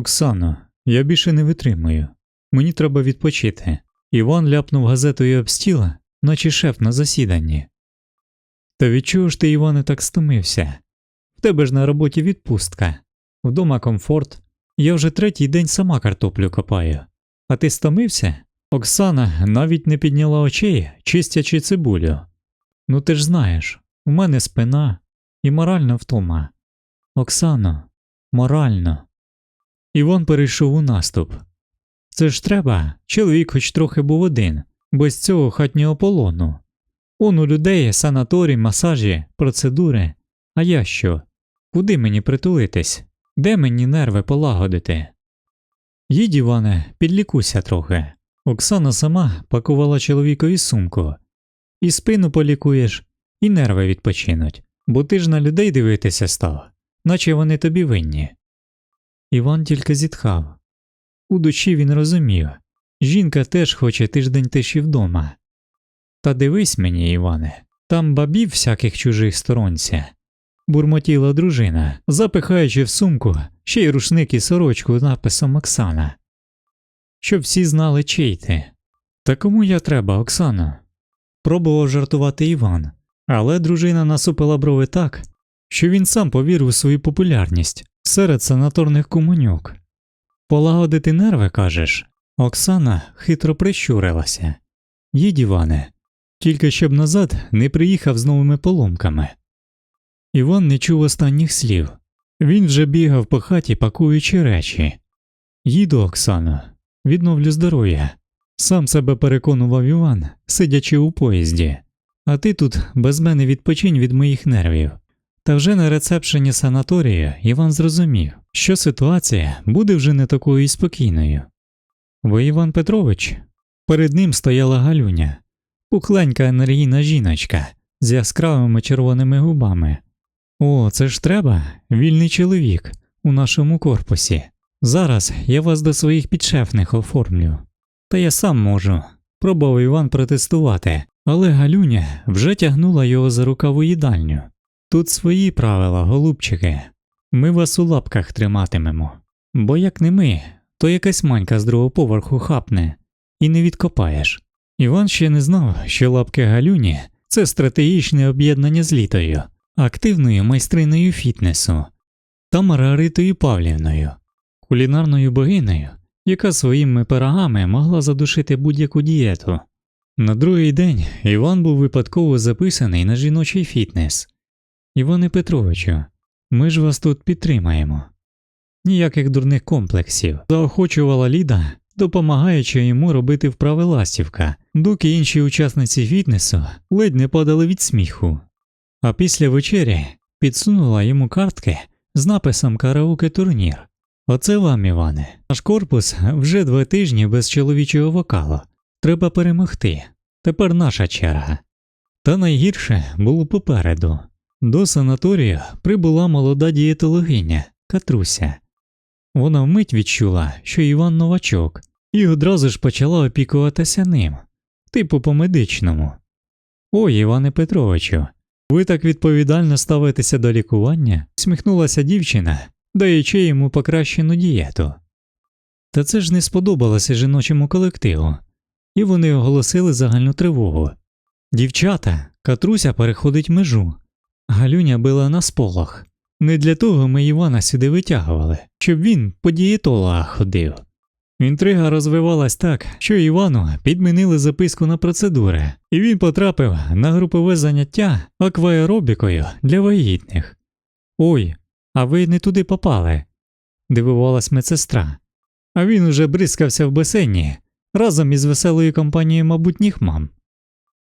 Оксано, я більше не витримую. Мені треба відпочити. Іван ляпнув газетою об стіл, наче шеф на засіданні. Та від чого ж ти, Іване, так стомився? В тебе ж на роботі відпустка, вдома комфорт. Я вже третій день сама картоплю копаю. А ти стомився? Оксана навіть не підняла очей, чистячи цибулю. Ну ти ж знаєш, у мене спина і моральна втома. Оксано, морально. Іван перейшов у наступ. Це ж треба, чоловік хоч трохи був один, без цього хатнього полону. Он у людей санаторій, масажі, процедури. А я що? Куди мені притулитись? Де мені нерви полагодити? Їдь, Іване, підлікуйся трохи. Оксана сама пакувала чоловікові сумку. І спину полікуєш, і нерви відпочинуть, бо ти ж на людей дивитися став, наче вони тобі винні. Іван тільки зітхав. У душі він розумів жінка теж хоче тиждень тиші вдома. Та дивись мені, Іване, там бабів всяких чужих сторонця. Бурмотіла дружина, запихаючи в сумку ще й рушник і сорочку написом Оксана. Щоб всі знали, чий ти. Та кому я треба, Оксано? Пробував жартувати Іван, але дружина насупила брови так, що він сам повірив у свою популярність серед санаторних комунюк. Полагодити нерви, кажеш? Оксана хитро прищурилася. Їдь, Іване, тільки щоб назад не приїхав з новими поломками. Іван не чув останніх слів. Він вже бігав по хаті, пакуючи речі. Їду, Оксано, відновлю здоров'я. Сам себе переконував Іван, сидячи у поїзді, а ти тут без мене відпочинь від моїх нервів. Та вже на рецепшені санаторію Іван зрозумів, що ситуація буде вже не такою і спокійною. Ви Іван Петрович? Перед ним стояла Галюня, пухленька енергійна жіночка з яскравими червоними губами. О, це ж треба, вільний чоловік у нашому корпусі. Зараз я вас до своїх підшефних оформлю. Та я сам можу. Пробував Іван протестувати, але Галюня вже тягнула його за рукав у їдальню. Тут свої правила, голубчики. Ми вас у лапках триматимемо. Бо як не ми, то якась манька з другого поверху хапне і не відкопаєш. Іван ще не знав, що лапки Галюні це стратегічне об'єднання з літою, активною майстриною фітнесу та Маргаритою Павлівною, кулінарною богинею, яка своїми пирогами могла задушити будь-яку дієту. На другий день Іван був випадково записаний на жіночий фітнес. Іване Петровичу, ми ж вас тут підтримаємо. Ніяких дурних комплексів, заохочувала Ліда, допомагаючи йому робити вправи ластівка, доки інші учасниці фітнесу ледь не падали від сміху. А після вечері підсунула йому картки з написом караоке турнір. Оце вам, Іване. Наш корпус вже два тижні без чоловічого вокалу. Треба перемогти. Тепер наша черга. Та найгірше було попереду. До санаторію прибула молода дієтологиня Катруся. Вона вмить відчула, що Іван новачок, і одразу ж почала опікуватися ним, типу по медичному. Ой, Іване Петровичу, ви так відповідально ставитеся до лікування? сміхнулася дівчина, даючи йому покращену дієту. Та це ж не сподобалося жіночому колективу, і вони оголосили загальну тривогу. Дівчата, Катруся переходить межу. Галюня била на сполох. Не для того ми Івана сюди витягували, щоб він по дієтологах ходив. Інтрига розвивалась так, що Івану підмінили записку на процедури, і він потрапив на групове заняття акваеробікою для вагітних. Ой, а ви не туди попали, дивувалась медсестра. А він уже бризкався в басейні разом із веселою компанією мабутніх мам.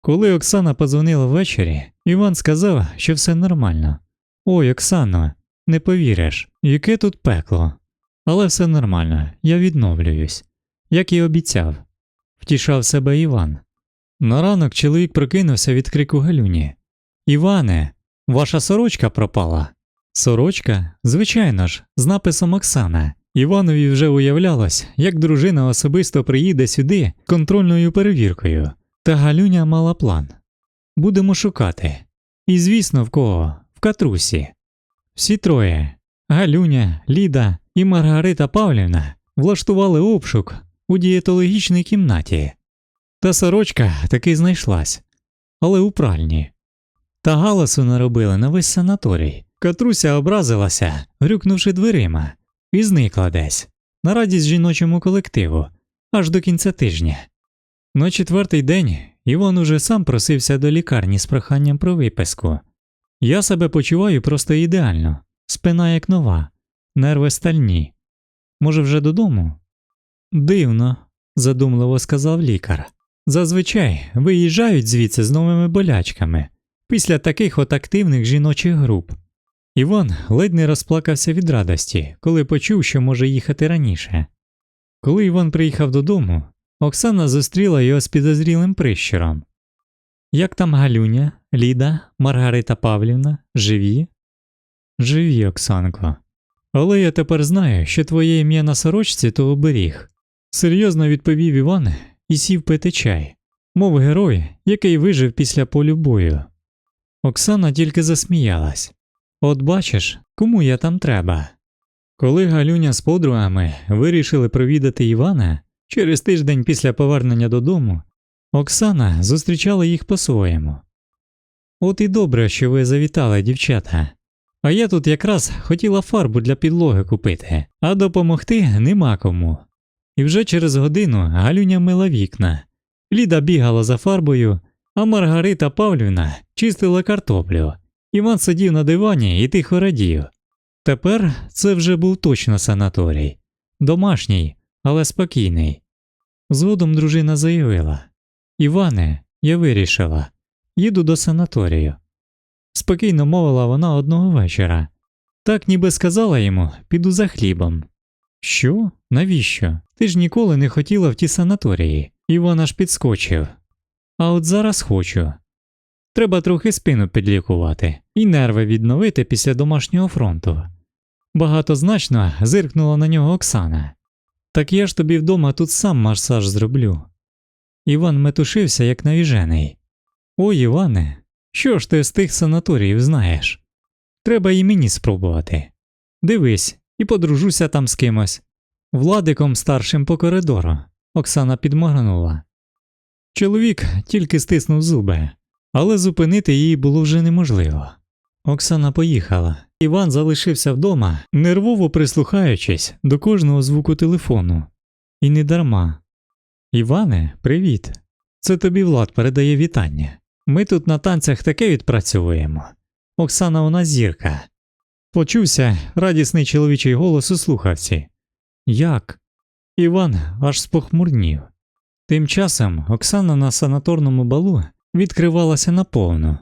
Коли Оксана подзвонила ввечері, Іван сказав, що все нормально. Ой, Оксано, не повіриш, яке тут пекло. Але все нормально, я відновлююсь, як і обіцяв, втішав себе Іван. На ранок чоловік прокинувся від крику Галюні. Іване, ваша сорочка пропала. Сорочка, звичайно ж, з написом Оксана. Іванові вже уявлялось, як дружина особисто приїде сюди контрольною перевіркою, та Галюня мала план. Будемо шукати. І звісно, в кого? В катрусі. Всі троє Галюня, Ліда і Маргарита Павлівна влаштували обшук у дієтологічній кімнаті. Та сорочка таки знайшлась, але у пральні. Та галасу наробили на весь санаторій. Катруся образилася, грюкнувши дверима, і зникла десь, на радість жіночому колективу, аж до кінця тижня. На четвертий день Іван уже сам просився до лікарні з проханням про виписку. Я себе почуваю просто ідеально, спина як нова, нерви стальні. Може, вже додому? Дивно, задумливо сказав лікар. Зазвичай виїжджають звідси з новими болячками після таких от активних жіночих груп. Іван ледь не розплакався від радості, коли почув, що може їхати раніше. Коли Іван приїхав додому, Оксана зустріла його з підозрілим прищуром. Як там Галюня, Ліда, Маргарита Павлівна, живі? Живі, Оксанко. Але я тепер знаю, що твоє ім'я на сорочці то оберіг. Серйозно відповів Іван і сів пити чай, мов герой, який вижив після полю бою. Оксана тільки засміялась. От бачиш, кому я там треба. Коли Галюня з подругами вирішили провідати Івана через тиждень після повернення додому, Оксана зустрічала їх по-своєму. От і добре, що ви завітали, дівчата. А я тут якраз хотіла фарбу для підлоги купити, а допомогти нема кому. І вже через годину Галюня мила вікна. Ліда бігала за фарбою, а Маргарита Павлівна чистила картоплю. Іван сидів на дивані і тихо радів. Тепер це вже був точно санаторій, домашній, але спокійний. Згодом дружина заявила Іване, я вирішила, їду до санаторію. Спокійно мовила вона одного вечора. Так ніби сказала йому піду за хлібом. Що? Навіщо? Ти ж ніколи не хотіла в ті санаторії, Іван аж підскочив. А от зараз хочу. Треба трохи спину підлікувати і нерви відновити після домашнього фронту. Багатозначно зиркнула на нього Оксана. Так я ж тобі вдома тут сам масаж зроблю. Іван метушився, як навіжений. Ой, Іване, що ж ти з тих санаторіїв знаєш? Треба і мені спробувати. Дивись, і подружуся там з кимось. Владиком старшим по коридору. Оксана підморгнула. Чоловік тільки стиснув зуби, але зупинити її було вже неможливо. Оксана поїхала. Іван залишився вдома, нервово прислухаючись до кожного звуку телефону. І не дарма. Іване, привіт. Це тобі Влад передає вітання. Ми тут на танцях таке відпрацьовуємо. Оксана у нас зірка. Почувся радісний чоловічий голос у слухавці. Як? Іван аж спохмурнів. Тим часом Оксана на санаторному балу відкривалася наповну.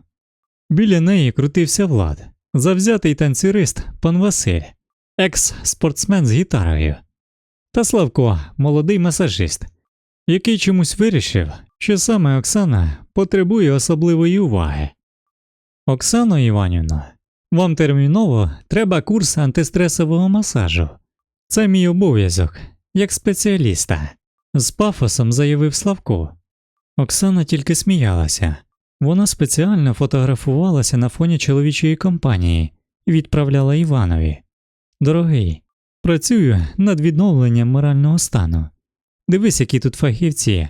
Біля неї крутився Влад, завзятий танцюрист пан Василь, екс-спортсмен з гітарою, та Славко, молодий масажист, який чомусь вирішив, що саме Оксана потребує особливої уваги. Оксано Іванівно, вам терміново треба курс антистресового масажу. Це мій обов'язок, як спеціаліста, з пафосом заявив Славко. Оксана тільки сміялася. Вона спеціально фотографувалася на фоні чоловічої компанії і відправляла Іванові. Дорогий, працюю над відновленням морального стану. Дивись, які тут фахівці.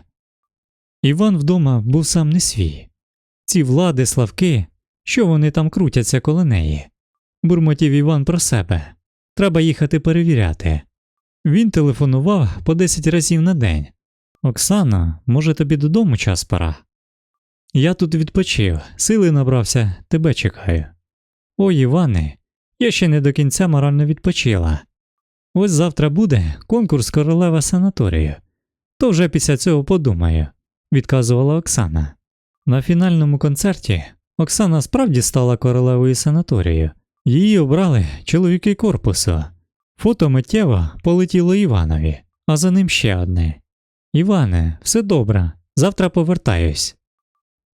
Іван вдома був сам не свій. Ці влади, славки, що вони там крутяться коло неї. Бурмотів Іван про себе. Треба їхати перевіряти. Він телефонував по 10 разів на день. Оксано, може тобі додому час пора? Я тут відпочив, сили набрався, тебе чекаю. Ой, Іване, я ще не до кінця морально відпочила. Ось завтра буде конкурс королева санаторію. То вже після цього подумаю, відказувала Оксана. На фінальному концерті Оксана справді стала королевою санаторію. Її обрали чоловіки корпусу. Фото миттєво полетіло Іванові, а за ним ще одне. Іване, все добре, завтра повертаюсь.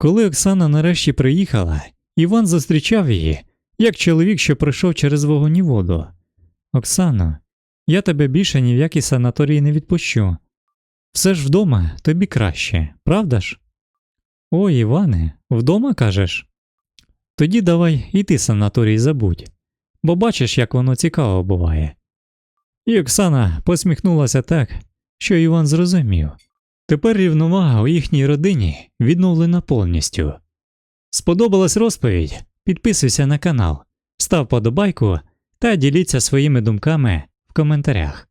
Коли Оксана нарешті приїхала, Іван зустрічав її, як чоловік, що пройшов через вогонь і воду. Оксано, я тебе більше ні в який санаторій не відпущу. Все ж вдома тобі краще, правда ж? Ой, Іване, вдома кажеш? Тоді давай і ти санаторій забудь, бо бачиш, як воно цікаво буває. І Оксана посміхнулася так, що Іван зрозумів. Тепер рівновага у їхній родині відновлена повністю. Сподобалась розповідь? Підписуйся на канал, став подобайку та діліться своїми думками в коментарях.